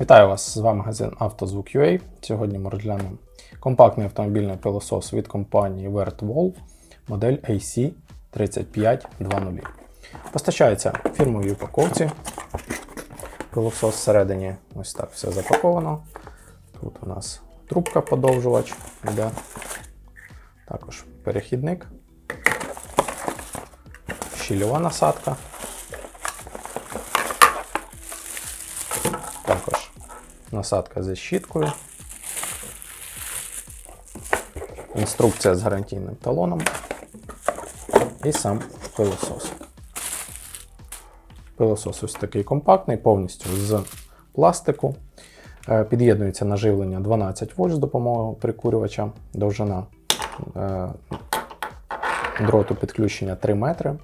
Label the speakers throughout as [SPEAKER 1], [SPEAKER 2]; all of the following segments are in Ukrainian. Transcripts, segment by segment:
[SPEAKER 1] Вітаю вас! З вами магазин «Автозвук.UA». Сьогодні ми розглянемо компактний автомобільний пилосос від компанії Vertwolf модель AC3520. Постачається в упаковці. Пилосос всередині ось так все запаковано. Тут у нас трубка подовжувач йде. Також перехідник, щільова насадка. Насадка зі щіткою. Інструкція з гарантійним талоном. І сам пилосос. Пилосос ось такий компактний, повністю з пластику. Е, Під'єднується на живлення 12 вольт з допомогою прикурювача. Довжина е, дроту підключення 3 метри.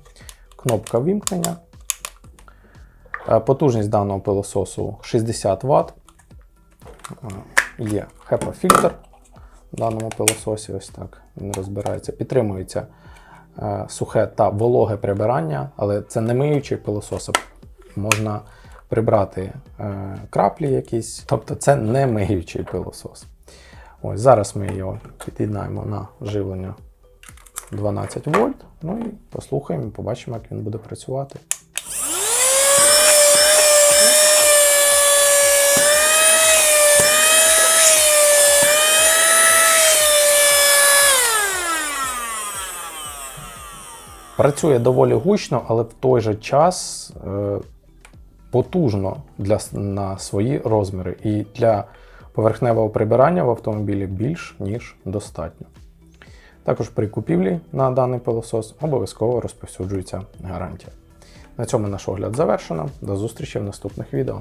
[SPEAKER 1] Кнопка вімкнення. Е, Потужність даного пилососу 60 Вт. Е, Є HEPA-фільтр в даному пилососі. Ось так він розбирається. Підтримується е, сухе та вологе прибирання, але це не миючий пилосос. Можна прибрати е, краплі якісь. Тобто це не миючий пилосос. Ось Зараз ми його під'єднаємо на живлення 12 вольт. Ну і послухаємо, побачимо, як він буде працювати. Працює доволі гучно, але в той же час е, потужно для, на свої розміри. І для поверхневого прибирання в автомобілі більш ніж достатньо. Також при купівлі на даний пилосос обов'язково розповсюджується гарантія. На цьому наш огляд завершено. До зустрічі в наступних відео.